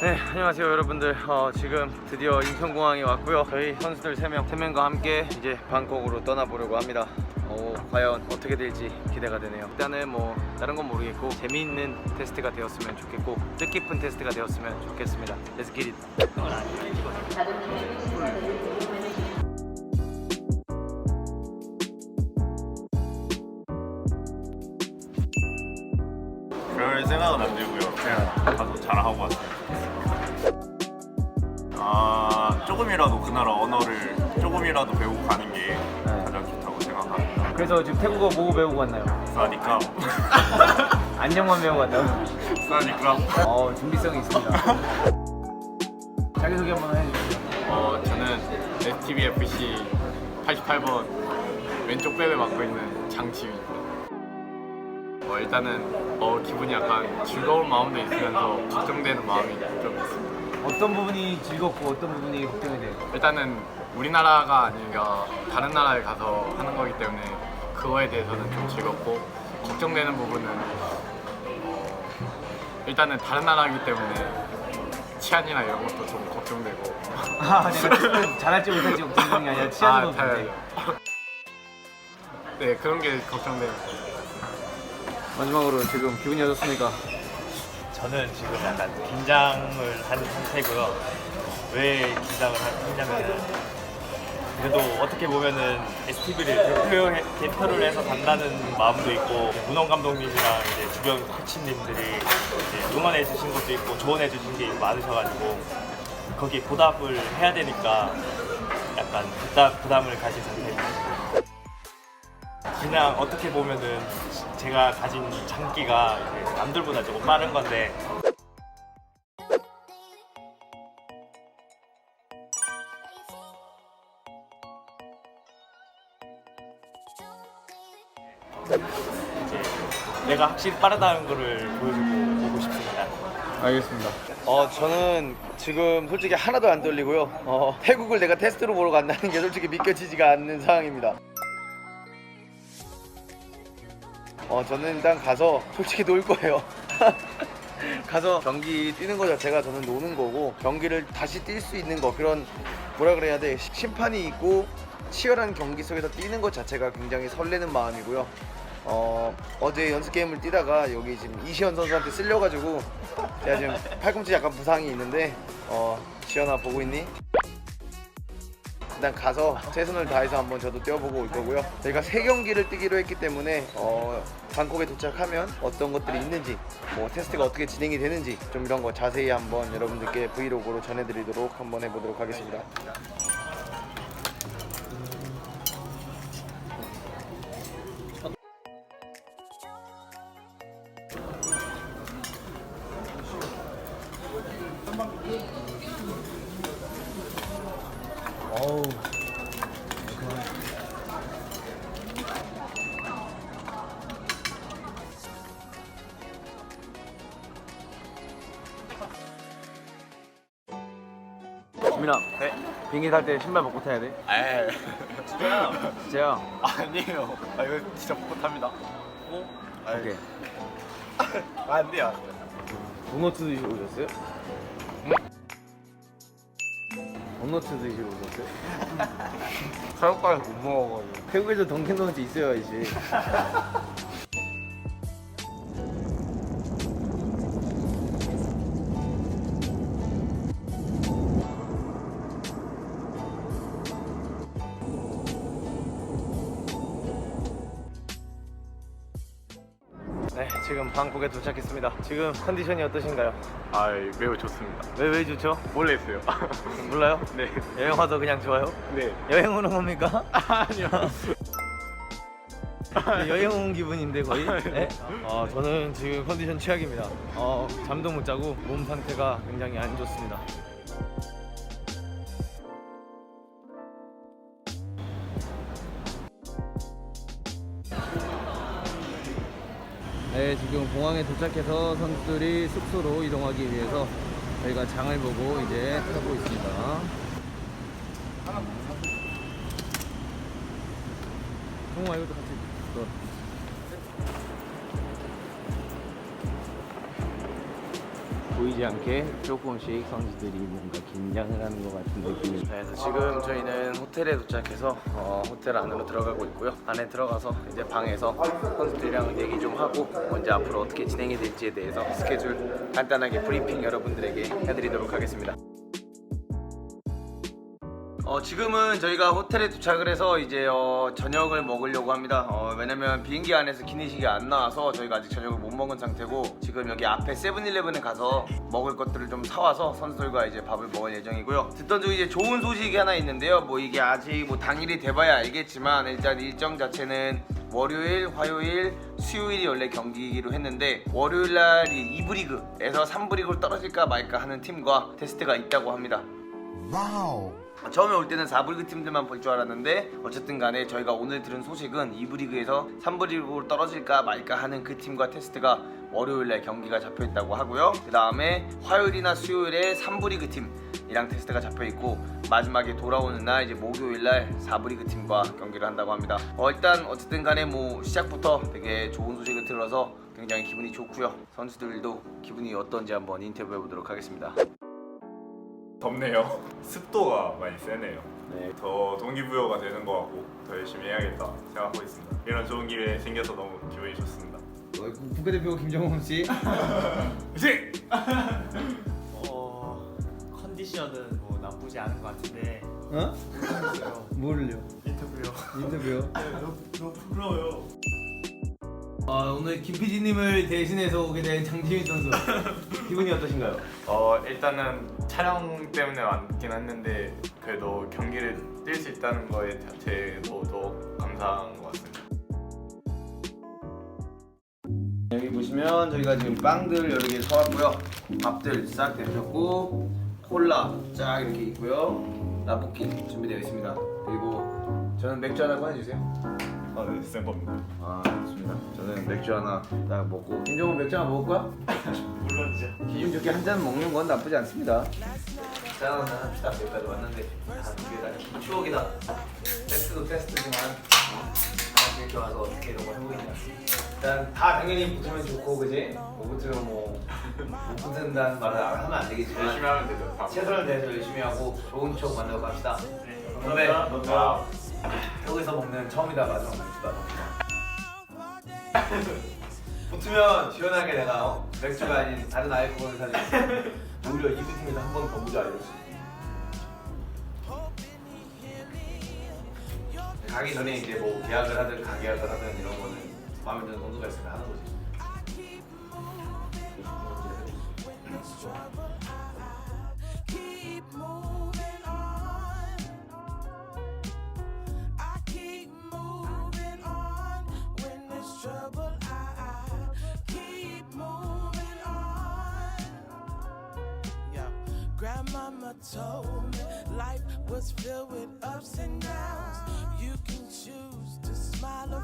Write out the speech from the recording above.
네, 안녕하세요 여러분들. 어, 지금 드디어 인천공항에 왔고요. 저희 선수들 3명, 3명과 함께 이제 방콕으로 떠나보려고 합니다. 어, 과연 어떻게 될지 기대가 되네요. 일단은 뭐 다른 건 모르겠고 재미있는 테스트가 되었으면 좋겠고 뜻깊은 테스트가 되었으면 좋겠습니다. Let's get it. 그럴 생각은 안 들고요. 그냥 가서 자랑하고 왔어요. 조금이라도 그 나라 언어를 조금이라도 배우고 가는 게 가장 좋다고 생각합니다. 그래서 지금 태국어 뭐 배우고 왔나요? 싸니까 안녕만 배우고 왔나요? 싸니까 어, 준비성이 있습니다. 자기소개 한번 해주세요. 어, 저는 STBFC 88번 왼쪽 백을 맡고 있는 장치윤입니다. 어, 일단은 어, 기분이 약간 즐거운 마음도 있으면서 걱정되는 마음이 좀 있습니다. 어떤 부분이 즐겁고 어떤 부분이 걱정이 돼요? 일단은 우리나라가 아니라 다른 나라에 가서 하는 거기 때문에 그거에 대해서는 좀 즐겁고 걱정되는 부분은 어, 일단은 다른 나라이기 때문에 치안이나 이런 것도 좀 걱정되고 아, 내가 잘할지 못할지 걱정이 아니라 치아는 잘- 없는데. 네 그런 게 걱정돼요. 마지막으로 지금 기분이 어떻습니까? 저는 지금 약간 긴장을 한 상태고요. 왜 긴장을 하냐면은 그래도 어떻게 보면은 STV를 대표, 대표 를 해서 간다는 마음도 있고 문원 감독님이랑 이제 주변 코치님들이 이제 응원해 주신 것도 있고 조언해 주신 게 많으셔가지고 거기에 보답을 해야 되니까 약간 부담, 부담을 가진 상태입니다. 그냥 어떻게 보면은 제가 가진 장기가 이제 남들보다 조금 빠른 건데 이제 내가 확실히 빠르다는 거를 보여주고 오고 싶습니다. 알겠습니다. 어, 저는 지금 솔직히 하나도 안 떨리고요. 어, 태국을 내가 테스트로 보러 간다는 게 솔직히 믿겨지지가 않는 상황입니다. 어, 저는 일단 가서 솔직히 놀 거예요. 가서 경기 뛰는 거 자체가 저는 노는 거고 경기를 다시 뛸 수 있는 거 그런 뭐라 그래야 돼 시- 심판이 있고 치열한 경기 속에서 뛰는 것 자체가 굉장히 설레는 마음이고요. 어, 어제 연습 게임을 뛰다가 여기 지금 이시현 선수한테 쓸려가지고 제가 지금 팔꿈치 약간 부상이 있는데 어, 시현아 보고 있니? 일단 가서 최선을 다해서 한번 저도 뛰어보고 올 거고요. 저희가 세 경기를 뛰기로 했기 때문에 어, 방콕에 도착하면 어떤 것들이 있는지, 뭐 테스트가 어떻게 진행이 되는지 좀 이런 거 자세히 한번 여러분들께 브이로그로 전해드리도록 한번 해보도록 하겠습니다. 민아, 네? 비행기 탈 때 신발 벗고 타야 돼? 에이 진짜요? 진짜요? 아니에요. 아 이거 진짜 못합니다. 오케이. 안 돼요. 도너츠 드시러 오셨어요? 도너츠 드시러 오셨어요? 사육과에서 못 먹어가지고. 태국에도 던킨 도너츠 있어야지. 네, 지금 방콕에 도착했습니다. 지금 컨디션이 어떠신가요? 아 매우 좋습니다. 왜 왜 좋죠? 몰래 했어요. 몰라요? 네. 여행 와서 그냥 좋아요? 네. 여행 오는 겁니까? 아니요. 여행 온 기분인데 거의. 네? 어, 저는 지금 컨디션 최악입니다. 어, 잠도 못 자고 몸 상태가 굉장히 안 좋습니다. 네, 지금 공항에 도착해서 선수들이 숙소로 이동하기 위해서 저희가 장을 보고 이제 타고 있습니다. 형아 이것도 같이 넣어. 보이지? 않게 조금씩 선수들이 뭔가 긴장을 하는 것 같은 느낌이 네, 그래서 지금 저희는 호텔에 도착해서 어, 호텔 안으로 들어가고 있고요. 안에 들어가서 이제 방에서 선수들이랑 얘기 좀 하고 언제 앞으로 어떻게 진행이 될지에 대해서 스케줄 간단하게 브리핑 여러분들에게 해드리도록 하겠습니다. 어, 지금은 저희가 호텔에 도착을 해서 이제 어, 저녁을 먹으려고 합니다. 어, 왜냐면 비행기 안에서 기내식이 안 나와서 저희가 아직 저녁을 못 먹은 상태고 지금 여기 앞에 세븐일레븐에 가서 먹을 것들을 좀 사와서 선수들과 이제 밥을 먹을 예정이고요. 듣던 중 이제 좋은 소식이 하나 있는데요. 뭐 이게 아직 뭐 당일이 돼봐야 알겠지만 일단 일정 자체는 월요일, 화요일, 수요일이 원래 경기로 했는데 월요일 날이 2부 리그에서 3부 리그로 떨어질까 말까 하는 팀과 테스트가 있다고 합니다. 처음에 올 때는 4부 리그 팀들만 볼 줄 알았는데 어쨌든 간에 저희가 오늘 들은 소식은 2부 리그에서 3부 리그로 떨어질까 말까 하는 그 팀과 테스트가 월요일날 경기가 잡혀 있다고 하고요. 그 다음에 화요일이나 수요일에 3부 리그 팀이랑 테스트가 잡혀 있고 마지막에 돌아오는 날 이제 목요일날 4부 리그 팀과 경기를 한다고 합니다. 어, 일단 어쨌든 간에 뭐 시작부터 되게 좋은 소식을 들어서 굉장히 기분이 좋고요. 선수들도 기분이 어떤지 한번 인터뷰해 보도록 하겠습니다. 덥네요. 습도가 많이 세네요. 네. 더 동기부여가 되는 것 같고 더 열심히 해야겠다 생각하고 있습니다. 이런 좋은 기회 생겨서 너무 기분이 좋습니다. 국가대표 김정훈 씨. 화이팅! 어, 컨디션은 뭐 나쁘지 않은 것 같은데 어? 뭐를요? 인터뷰요. 인터뷰요? 너무, 너무 부러워요. 아, 오늘 김 PD님을 대신해서 오게 된 장지민 선수 기분이 어떠신가요? 어 일단은 촬영 때문에 왔긴 했는데 그래도 경기를 뛸 수 있다는 거에 자체도 더 감사한 것 같습니다. 여기 보시면 저희가 지금 빵들 여러 개 사왔고요 밥들 싹 데펴고 콜라 쫙 이렇게 있고요 라볶이 준비되어 있습니다 그리고 저는 맥주 하나 꺼내주세요 아, 네, 센 겁니다. 아 좋습니다 저는 맥주 하나 딱 먹고 김정은 맥주 하나 먹을 거야? 물론이죠. 기분 좋게 한 잔 먹는 건 나쁘지 않습니다. 짠 합시다. 여기까지 왔는데 아, 이게 다 추억이다. 테스트도 테스트지만 어, 다 이렇게 와서 어떻게 이런 걸 해보겠냐. 일단 다 당연히 붙으면 좋고 그지? 못 붙으면 뭐못 붙는다는 말을 하면 안 되겠지만 열심히 하면 되죠. 최선을 다해서 열심히 하고 좋은 추억 만들어 갑시다. 선배, 감사합니다. 아, 여기서 먹는 처음이다 마지막 맥주다. 붙으면 시원하게 내가 어? 맥주가 아닌 다른 알코올을 사줄 오히려 이부 팀에서 한 번 더 보자 있어. 가기 전에 이제 뭐 계약을 하든 가계약을 하든 이런 거는 마음에 드는 선수가 있으면 하는 거지. Grandmama told me life was filled with ups and downs. You can choose to smile or